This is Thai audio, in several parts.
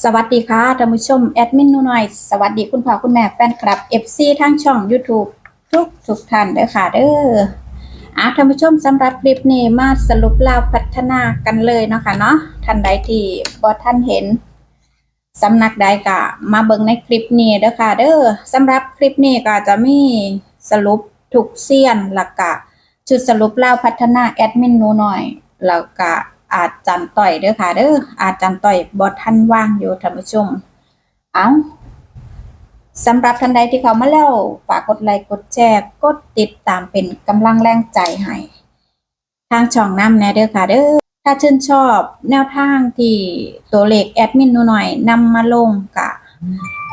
สวัสดีค่ะท่านผู้ชมแอดมินนูหน่อย สวัสดีคุณพ่อคุณแม่แฟนคลับ FC ทั้งช่อง YouTube ทุกทุกท่านเด้อค่ะเด้ออะท่านผู้ชมสำหรับคลิปนี้มาสรุปลาวพัฒนากันเลยเนาะค่ะเนาะท่านใดที่บ่ท่านเห็นสำนักใดก็มาเบิ่งในคลิปนี้เด้อค่ะ เด้อสำหรับคลิปนี้ก็จะมีสรุปทุกเซียนแล้วก็ชุดสรุปลาวพัฒนาแอดมินนูหน่อยแล้วก็ อาจารย์ต่อยเด้อค่ะเด้ออาจารย์ต่อยบ่ทันว่างอยู่ท่านผู้ชม เอาสำหรับท่านใดที่เขามาแล้วฝากกดไลค์กดแชร์กดติดตามเป็นกำลังแรงใจให้ทางช่องน้ำแน่เด้อค่ะเด้อถ้าชื่นชอบแนวทางที่ตัวเลขแอดมินหนูหน่อยนำมาลงกะ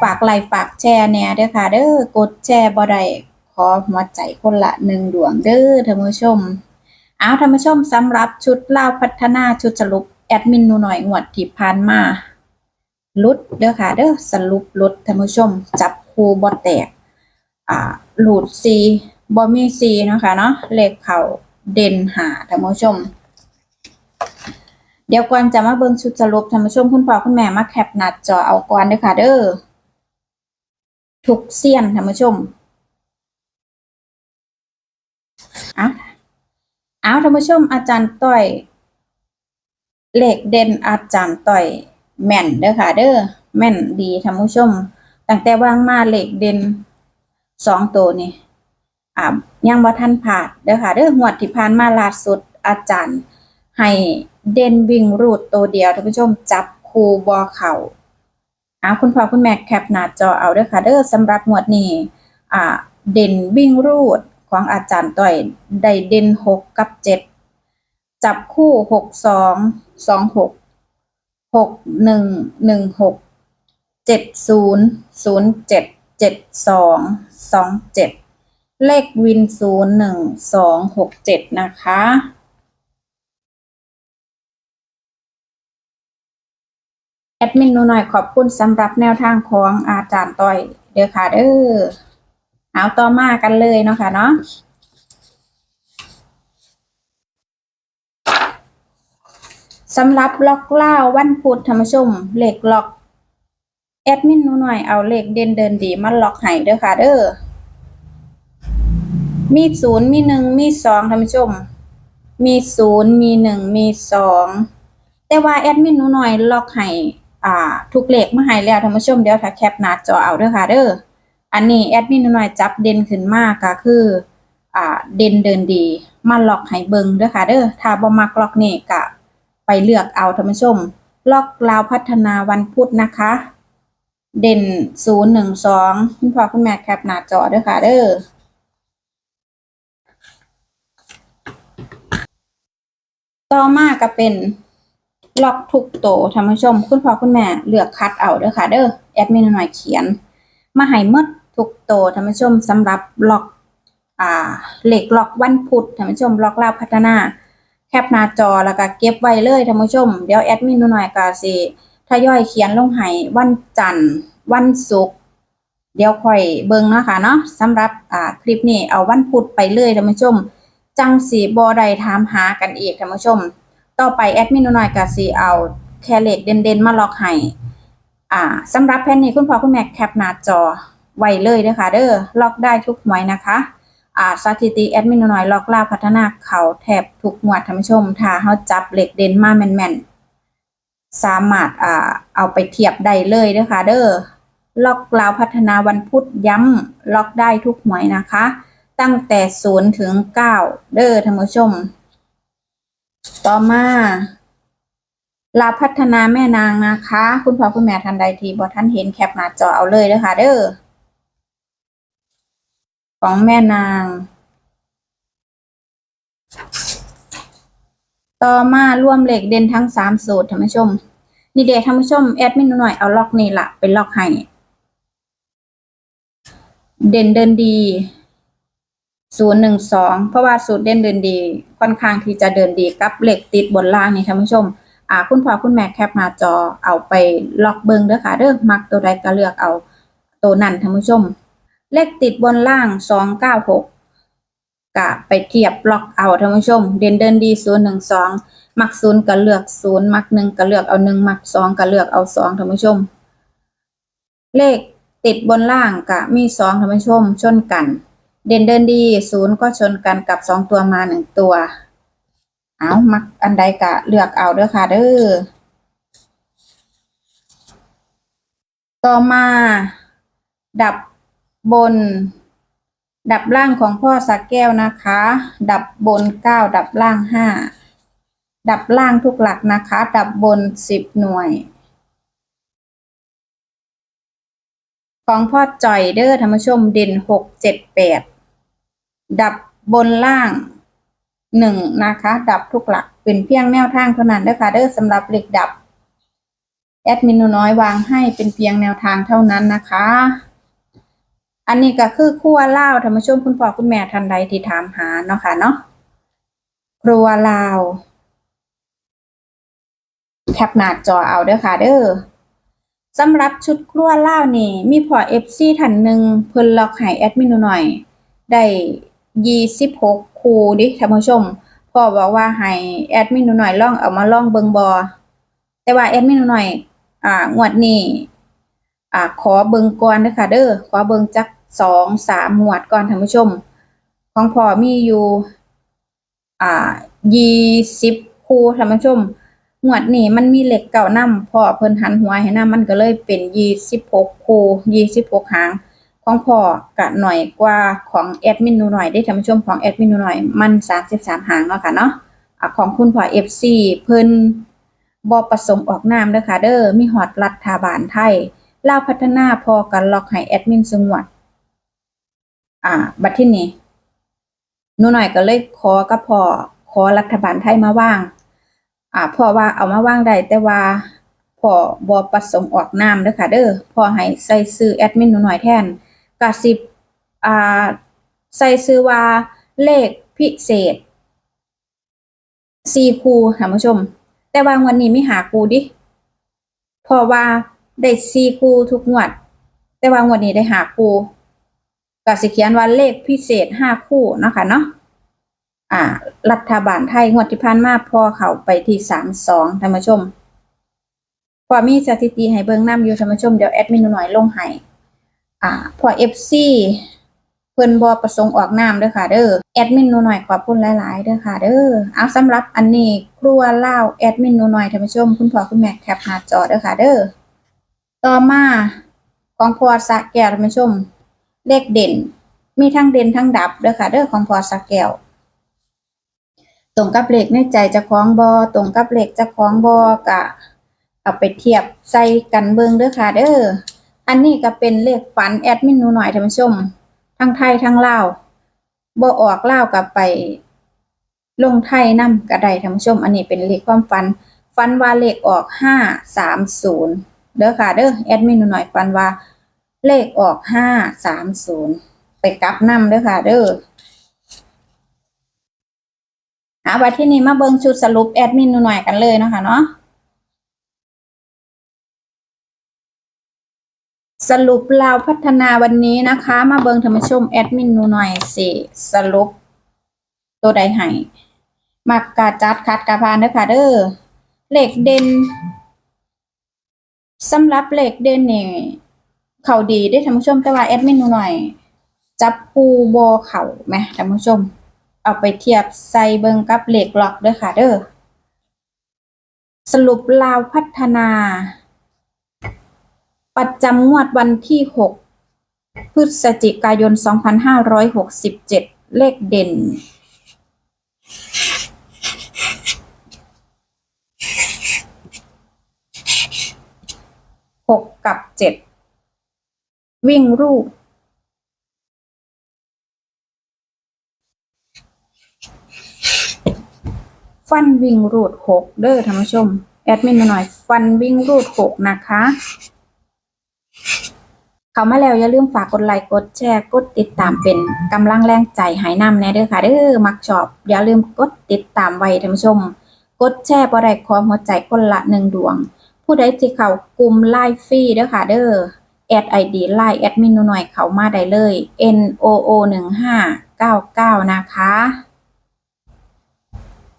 ฝากไลค์ฝากแชร์แน่เด้อค่ะเด้อกดแชร์บ่ได้ขอหัวใจคนละหนึ่งดวงเด้อท่านผู้ชม เอาท่านผู้ชมสำหรับชุดเล่าพัฒนาชุดสรุปแอดมินหนูหน่อยงวดที่ผ่านมาลุดเด้อค่ะเด้อสรุปลุดท่านผู้ชม จับคูบ่แตก อ่าหลุดซีบ่มีซีเนาะค่ะเนาะเลขเขาเด่นหาท่านผู้ชม เดี๋ยวก่อนจะมาเบิ่งชุดสรุปท่านผู้ชมคุณพ่อคุณแม่มาแคปหน้าจอเอาก่อนเด้อค่ะเด้อทุกเสี้ยนท่านผู้ชมอะ เอาท่านผู้ชมอาจารย์ต้อยเลขเด่นอาจารย์ต้อยแม่นเด้อค่ะ เด้อแม่นดีท่านผู้ชม ตั้งแต่วางมาเลขเด่นสองตัวนี่อ่ายังบ่าทันผ่านเด้อค่ะ เด้อหวดที่ผ่านมาล่าสุดอาจารย์ ให้เด่นวิ่งรูดตัวเดียวท่านผู้ชมจับคูบอเข่าเอาคุณพ่อคุณแม่แคปหน้าจอเอาเด้อค่ะ เด้อสำหรับหมวดนี้อ่าเด่นวิ่งรูด ของอาจารย์ต้อยได้เด่นหกกับเจ็ดจับคู่หกสองสองหกหกหนึ่งหนึ่งหกเจ็ดศูนย์ศูนย์เจ็ดเจ็ดสองสองเจ็ดเลขวินศูนย์หนึ่งสองหกเจ็ดนะคะแอดมินหนูหน่อยขอบคุณสำหรับแนวทางของอาจารย์ต้อยเด้อค่ะเด้อ เอาต่อมากันเลยเนาะค่ะเนาะสำหรับล็อกเล่าวันพุธธรรมชมเลขล็อกแอดมินหนูหน่อยเอาเลขเด่นเดินดีมาล็อกให้เด้อค่ะเด้อ มีศูนย์มีหนึ่งมีสองธรรมชม มีศูนย์มีหนึ่งมีสองแต่ว่าแอดมินหนูหน่อยล็อกให้อ่า ทุกเลขมาให้แล้วธรรมชมเดี๋ยวถ้าแคปหน้าจอเอาเด้อค่ะเด้อ อันนี้แอดมินหน่อยจับเด่นขึ้นมากก็คืออ่าเด่นเดินดี มาล็อกให้เบิงเด้อค่ะเด้อถ้าบ่มักล็อกนี่ก็ไปเลือกเอาท่านผู้ชม ล็อกลาวพัฒนาวันพุธนะคะ เด่นศูนย์หนึ่งสองคุณพ่อคุณแม่แคปหน้าจอเด้อค่ะเด้อต่อมาก็เป็นล็อกทุกโตวท่านผู้ชม คุณพ่อคุณแม่เลือกคัดเอาเด้อค่ะ เด้อแอดมินหน่อยเขียน มาให้มด ทุกโตท่านผู้ชมสำหรับล็อกอ่าเหล็กล็อกวันพุธท่านผู้ชมล็อกลาพัฒนา แคปหน้าจอแล้วก็เก็บไว้เลยท่านผู้ชม เดี๋ยวแอดมินหน่อยก็สิทยอยเขียนลงให้วันจันทร์ วันศุกร์เดี๋ยวค่อยเบิ่งเนาะค่ะเนาะสำหรับอ่าคลิปนี้เอาวันพุธไปเลยท่านผู้ชม จังสีบ่ได้ถามหากันอีกท่านผู้ชม ต่อไปแอดมินหน่อยก็สิเอาแค่เลขเด่นๆ มาล็อกให้อ่าสำหรับแผ่นนี้คุณพ่อคุณแม่แคปหน้าจอ ไว้เลยเด้อค่ะเด้อล็อกได้ทุกหมวยนะคะอ่าสถิติแอดมินน้อยล็อกล่าพัฒนาเขาแทบทุกหมวดท่านผู้ชม ถ้าเฮาจับเหล็กเด่นมาแม่นๆ สามารถอ่าเอาไปเทียบได้เลยเด้อค่ะเด้อล็อกลาวพัฒนาวันพุธย้ำล็อกได้ทุกหมวยนะคะ ตั้งแต่ศูนย์ถึงเก้าเด้อท่านผู้ชม ต่อมาลาพัฒนาแม่นางนะคะ คุณพ่อคุณแม่ท่านใดทีบ่ท่านเห็นแคปหน้าจอเอาเลยเด้อค่ะเด้อ ของแม่นาง ต่อมาร่วมเหล็กเด่นทั้งสามสูตรท่านผู้ชม นี่เดท่านผู้ชมแอดมินหน่อยเอาล็อกนี่ละเป็นล็อกให้ เด่นเดินดีศูนย์หนึ่งสองเพราะว่าสูตรเด่นเดินดีค่อนข้างที่จะเดินดีกับเหล็กติดบนล่างนี่ท่านผู้ชม อ่า คุณพ่อคุณแม่แคปหน้าจอเอาไปล็อกเบิงเด้อค่ะเด้อมักตัวใดก็เลือกเอาตัวนั้นท่านผู้ชม เลขติดบนล่างสองเก้าหกกะไปเทียบล็อกเอาท่านผู้ชม เด่นเดินดีศูนย์หนึ่งสองมักศูนย์ก็เลือกศูนย์มักหนึ่งก็เลือกเอาหนึ่งมักสองก็เลือกเอาสองท่านผู้ชม เลขติดบนล่างกะมีสองท่านผู้ชม ชนกัน เด่นเดินดีศูนย์ก็ชนกันกับสองตัวมาหนึ่งตัว เอามักอันใดกะเลือกเอาเด้อค่ะเด้อต่อมา ดับ บน ดับล่างของพ่อสักแก้วนะคะ ดับบนเก้าดับล่างห้าดับล่างทุกหลักนะคะ ดับบนสิบหน่วย ของพ่อจ่อยเด้อท่านผู้ชมเด่นหกเจ็ดแปดดับบนล่างหนึ่งนะคะ ดับทุกหลักเป็นเพียงแนวทางเท่านั้นเด้อค่ะเด้อสำหรับเหล็กดับ แอดมินน้อยวางให้เป็นเพียงแนวทางเท่านั้นนะคะ อันนี้ก็คือครัวลาวท่านผู้ชมคุณพ่อคุณแม่ท่านใดที่ถามหาเนาะค่ะเนาะครัวลาวแคปหน้าจอเอาเด้อค่ะเด้อสำหรับชุดครัวลาวนี่ มีพอเอฟซีท่านหนึ่งเพิ่นล็อกให้แอดมินหน่อย ได้ยี่สิบหกคูดิท่านผู้ชมพ่อบอกว่าให้แอดมินหน่อยล่องเอามาล่องเบิงบอแต่ว่าแอดมินหนูหน่อย อ่างวดนี้ อ่าขอเบิงก่อนเด้อค่ะเด้อขอเบิงจักสองสามหมวดก่อนท่านผู้ชม ของพ่อมีอยู่อ่ายี่สิบคู่ท่านผู้ชมหมวดนี้มันมีเหล็กเก่านำพ่อเพิ่นหันหัวให้นำมันก็เลยเป็นยี่สิบหกคู่ยี่สิบหกหางของพ่อกะหน่อยกว่าของแอดมินหนูหน่อยได้ท่านผู้ชมของแอดมินหนูหน่อยมันสามสิบสามหางเนาะค่ะเนาะอ่าของคุณพ่อเอฟซีเพิ่นบอประสงค์ออกนามเด้อค่ะเด้อมีฮอดรัฐบาลไทย ลาวพัฒนาพอกันล็อกให้แอดมินสงวดอ่า บัดที่นี้หนูหน่อยก็เลยขอกับพอขอรัฐบาลไทยมาว่าง อ่าพ่อว่าเอามาว่างได้แต่ว่าพ่อบอประสงค์ออกนามเด้อค่ะ เด้อพ่อให้ใส่ซื้อแอดมินหนูหน่อยแทนกสิบอ่าใส่ซื้อว่าเลขพิเศษสี่คูท่านผู้ชม แต่ว่าวันนี้ไมีหาคูดิเพราะว่า ได้สี่คู่ทุกงวด แต่ว่างวดนี้ได้หาคู่ก็สิเขียนว่าเลขพิเศษห้าคู่นะคะเนาะอ่า รัฐบาลไทยงวดที่ผ่านมาพอเขาไปที่สามสองท่านผู้ชมพอมีสถิติให้เบิ่งนํอยู่ท่านผู้ชมเดี๋ยวแอดมินหน่อยลงให้อ่า พอ FC เพิ่นบ่ประสงค์ออกนามเด้อค่ะ เด้อแอดมินหนูหน่อยขอบคุณหลายๆเด้อค่ะ เด้อเอาสำหรับอันนี้ครัวเลาแอดมินหนูหน่อยท่านผู้ชม คุณพ่อคุณแม่แคปหน้าจอเด้อค่ะ เด้อ ต่อมาของพอสะแก้วท่านผู้ชม เลขเด่น มีทั้งเด่นทั้งดับเด้อค่ะเด้อของพอสะแก้วตรงกับเลขในใจจะคล้องบอตรงกับเลขเจะคล้องบอกะ เอาไปเทียบใส่กันเบิงเด้อค่ะเด้ออันนี้ก็เป็นเลขฝันแอดมินหนูหน่อยท่านผู้ชม ทั้งไทยทั้งลาวบ่ออกลาวกับไป ลงไทยนำก็ไดท่านผู้ชม อันนี้เป็นเลขความฝัน ฝันว่าเลขออกห้าสามศูนย์ เด้อค่ะเด้อแอดมินหน่อยฟันว่า เลขออกห้าสามศูนย์ไปกลับนำเด้อค่ะ เด้อเอาไว้ที่นี่มาเบิ่งชุดสรุปแอดมินหน่อยกันเลยเนาะค่ะเนาะสรุปลาพัฒนาวันนี้นะคะ มาเบิงธรรมชมแอดมินหน่อยสิสรุป ตัวใดให้มักกาจัดคัดกาพานเด้อค่ะเด้อเลขเด่น สำหรับเหล็กเด่นนี่เขาดีได้ท่านผู้ชมแต่ว่าแอดมินหน่อย จับปูบอเขาไหมท่านผู้ชม เอาไปเทียบใส่เบิงกับเหล็กล็อกด้อค่ะเด้อสรุปลาวพัฒนา ประจำงวดวันที่ 6 พฤศจิกายน 2567 เลขเด่น หกกับเจ็ดวิ่งรูป ฟันวิ่งรูดหกเด้อท่านผู้ชม แอดมินมาหน่อย ฟันวิ่งรูดหกนะคะ เข้ามาแล้วอย่าลืมฝากกดไลค์กดแชร์กดติดตามเป็นกำลังแรงใจหายนำแน่เด้อค่ะเด้อมักชอบ อย่าลืมกดติดตามไว้ท่านผู้ชม กดแชร์บ่ได้ความหัวใจคนละหนึ่งดวง ผู้ใดที่เข้ากลุ่มไลฟ์ฟรีเด้อค่ะ เด้อแอดไอดีไลน์แอดมินหน่อยเขามาได้เลย N O O 1 5เก้าเก้านะคะ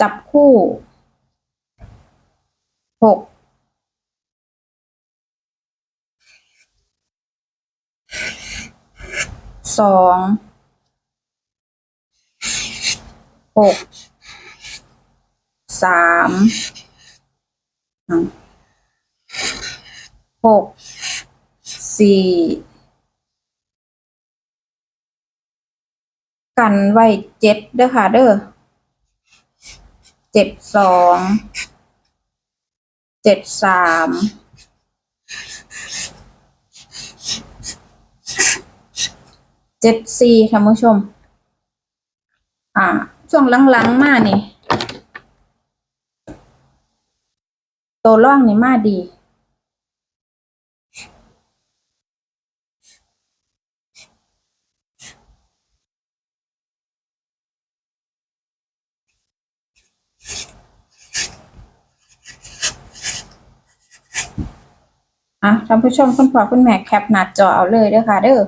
จับคู่หกสองหกสามอืม หกสี่กันไว้เจ็ดเด้อค่ะเด้อเจ็ดสองเจ็ดสามเจ็ดสี่ท่านผู้ชม อ่า ช่วงหลังๆ มานี่ ตัวร่องนี่มาดี อะท่านผู้ชมคุณพ่อคุณแม่แคปหน้าจอเอาเลยเด้อค่ะ เด้อ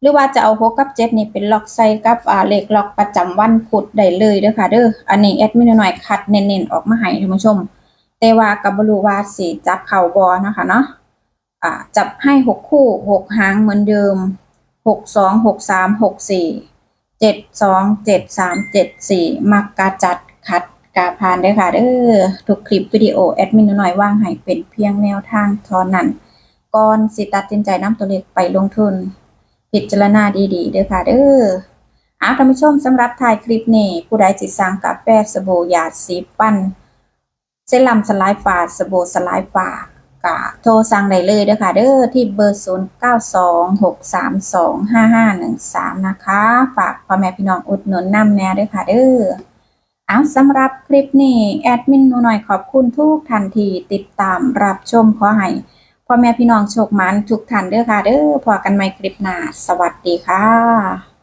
หรือว่าจะเอาหกกับเจ็ดนี่เป็นล็อกใส่กับอ่าเลขล็อกประจำวันพุธได้เลยเด้อค่ะเด้ออันนี้แอดมินหน่อยคัดเน้นๆออกมาให้ท่านผู้ชม แต่ว่ากับบรูวาสีจับเข่าบอนะคะเนาะอ่าจับให้หกคู่หกหางเหมือนเดิมหกสองหกสามหกสี่เจ็ดสองเจ็ดสามเจ็ดสี่มักกาจัดคัด กาพานเด้อค่ะเด้อทุกคลิปวิดีโอแอดมินน่อยว่างให้เป็นเพียงแนวทางเท่านั้นก่อนสิตัดสินใจนำตัวเลขไปลงทุน พิจารณาดีๆเด้อค่ะเด้ออาท่านผู้ชมสำหรับถ่ายคลิปนี้ ผู้ใดจิตสั่งกาแฟสบู่ยาสีฟันเซรั่มสลายฝาดสบู่สลายฝาดกะโทรสั่งได้เลยเด้อค่ะเด้อที่เบอร์ 0926325513 นะคะ ฝากพ่อแม่พี่น้องอุดหนุนนำแน่เด้อค่ะเด้อ เอาสำหรับคลิปนี้แอดมินหนูหน่อยขอบคุณทุกทันทีติดตามรับชมขอให้พ่อแม่พี่น้องโชคมันทุกท่านเด้อค่ะเด้อพอกันใหม่คลิปหน้า สวัสดีค่ะ